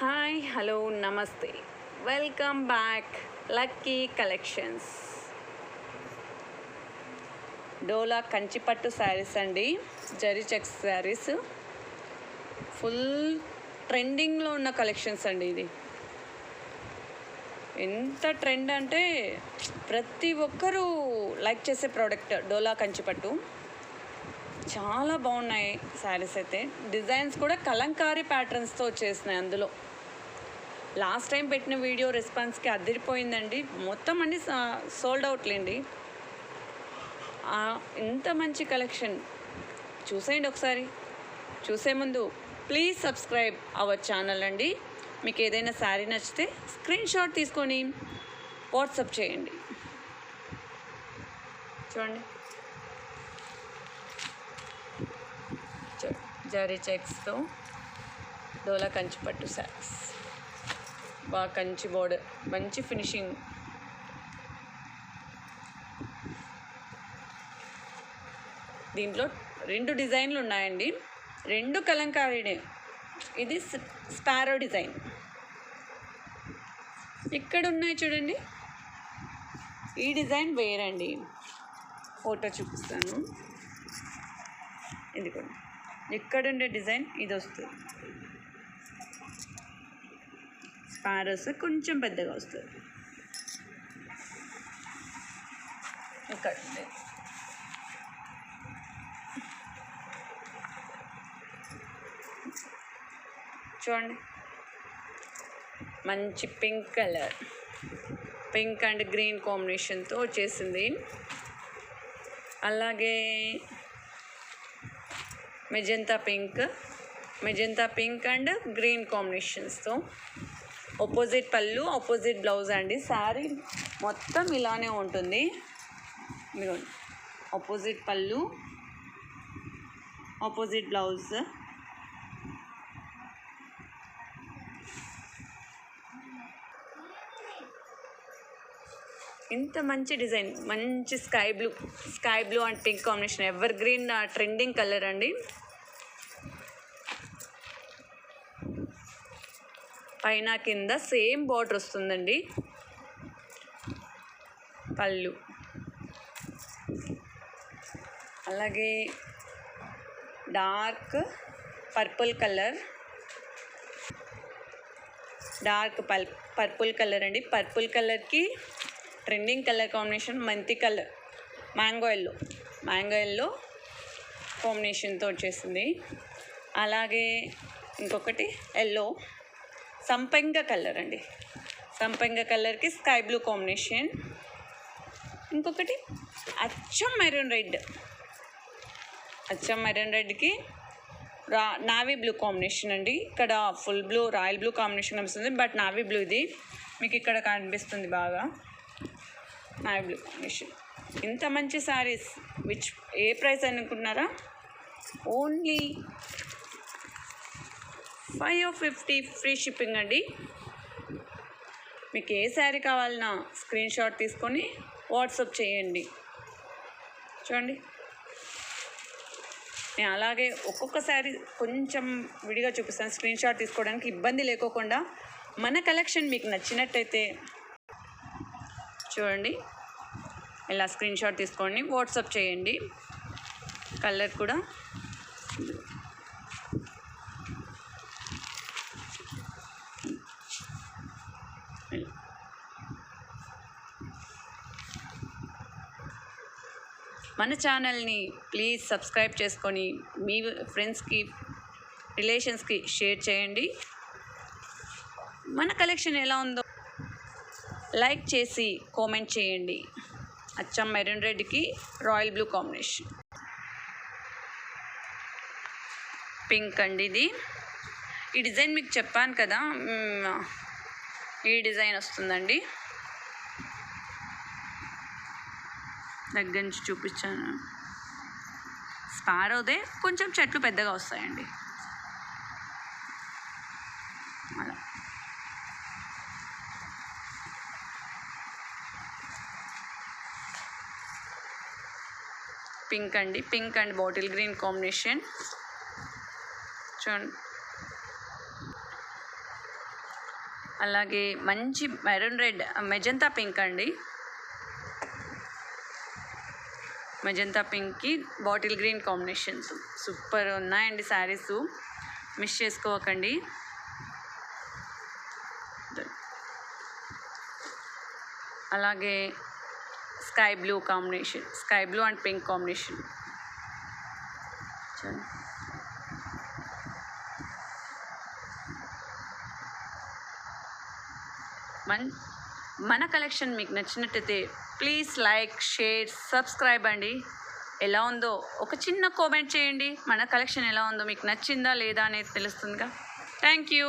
Hi hello నమస్తే welcome back lucky collections డోలా కంచిపట్టు శారీస్ అండి జరీ చెక్స్ శారీస్ ఫుల్ ట్రెండింగ్లో ఉన్న కలెక్షన్స్ అండి ఇది. ఎంత ట్రెండ్ అంటే ప్రతి ఒక్కరూ లైక్ చేసే ప్రోడక్ట్ డోలా కంచిపట్టు చాలా బాగున్నాయి శారీస్ అయితే. డిజైన్స్ కూడా కలంకారీ ప్యాటర్న్స్తో వచ్చేసినాయి అందులో. లాస్ట్ టైం పెట్టిన వీడియో రెస్పాన్స్కి అదిరిపోయిందండి. మొత్తం అన్ని సోల్డ్ అవుట్లేండి ఇంత మంచి కలెక్షన్ చూసేయండి ఒకసారి. చూసే ముందు ప్లీజ్ సబ్స్క్రైబ్ అవర్ ఛానల్ అండి. మీకు ఏదైనా శారీ నచ్చితే స్క్రీన్ షాట్ తీసుకొని వాట్సప్ చేయండి. చూడండి. జరీ చెక్స్తో డోలా కంచి పట్టు శారీస్ బాగా కంచి బోర్డర్ మంచి ఫినిషింగ్. దీంట్లో రెండు డిజైన్లు ఉన్నాయండి. రెండు కలంకారీనే. ఇది స్పారో డిజైన్. ఇక్కడ ఉన్నాయి చూడండి. ఈ డిజైన్ వేరండి. ఫోటో చూపిస్తాను. ఇది కూడా ఎక్కడుండే డిజైన్ ఇది వస్తుంది స్పారోస్ కొంచెం పెద్దగా వస్తుంది. ఇక్కడ చూడండి. మంచి pink colour. Pink and green కాంబినేషన్తో వచ్చేసింది అలాగే magenta pink magenta pink and green కాంబినేషన్స్తో. Opposite పళ్ళు ఆపోజిట్ బ్లౌజ్ అండి. శారీ మొత్తం ఇలానే ఉంటుంది. మీరు ఆపోజిట్ పళ్ళు ఆపోజిట్ బ్లౌజ్ ఇంత మంచి డిజైన్ మంచి sky blue sky blue and pink combination. Evergreen trending colour అండి. పైన కింద సేమ్ బార్డర్ వస్తుందండి. పళ్ళు. అలాగే డార్క్ పర్పుల్ కలర్. డార్క్ పల్ పర్పుల్ కలర్ అండి. పర్పుల్ కలర్కి ట్రెండింగ్ కలర్ కాంబినేషన్ మంతి colour mango yellow. Mango yellow కాంబినేషన్తో వచ్చేసింది అలాగే ఇంకొకటి ఎల్లో. సంపెంగ కలర్ అండి. సంపెంగ కలర్కి స్కై బ్లూ కాంబినేషన్. ఇంకొకటి అచ్చం మెరూన్ రెడ్. అచ్చం మెరూన్ రెడ్కి రా నావీ బ్లూ కాంబినేషన్ అండి. ఇక్కడ full blue royal blue combination కనిపిస్తుంది. బట్ నావీ బ్లూ ఇది. మీకు ఇక్కడ కనిపిస్తుంది బాగా. Navy blue combination. ఇంత మంచి శారీస్ విచ్ ఏ ప్రైస్ అనుకుంటున్నారా? Only five fifty free shipping అండి. మీకు ఏ శారీ కావాలన్నా స్క్రీన్ షాట్ తీసుకొని వాట్సాప్ చేయండి. చూడండి. నేను అలాగే ఒక్కొక్క శారీ కొంచెం విడిగా చూపిస్తాను. స్క్రీన్ షాట్ తీసుకోవడానికి ఇబ్బంది లేకోకుండా మన కలెక్షన్ మీకు నచ్చినట్టయితే చూడండి. ఇలా స్క్రీన్ షాట్ తీసుకోండి వాట్సప్ చేయండి. కలర్ కూడా మన ఛానల్ని ప్లీజ్ సబ్స్క్రైబ్ చేసుకొని మీ ఫ్రెండ్స్కి రిలేషన్స్కి షేర్ చేయండి. మన కలెక్షన్ ఎలా ఉందో లైక్ చేసి కామెంట్ చేయండి. అచ్చం మెరూన్ రెడ్కి రాయల్ బ్లూ కాంబినేషన్. పింక్ అండి ఇది. ఈ డిజైన్ మీకు చెప్పాను కదా ఈ డిజైన్ వస్తుందండి. దగ్గర నుంచి చూపించాను. స్పారోదే కొంచెం చెట్లు పెద్దగా వస్తాయండి. అలా. పింక్ అండి pink and bottle green combination. చూడండి. అలాగే మంచి మెరూన్ రెడ్ మెజంతా పింక్ అండి. మెజంతా పింక్కి బాటిల్ గ్రీన్ కాంబినేషన్స్. సూపర్ ఉన్నాయండి శారీస్. మిస్ చేసుకోకండి. అలాగే sky blue combination sky blue and pink combination. మంచి మన కలెక్షన్ మీకు నచ్చినట్టయితే ప్లీజ్ లైక్ షేర్ సబ్స్క్రైబ్ అండి. ఎలా ఉందో ఒక చిన్న కామెంట్ చేయండి. మన కలెక్షన్ ఎలా ఉందో మీకు నచ్చిందా లేదా అనేది తెలుస్తుందిగా. Thank you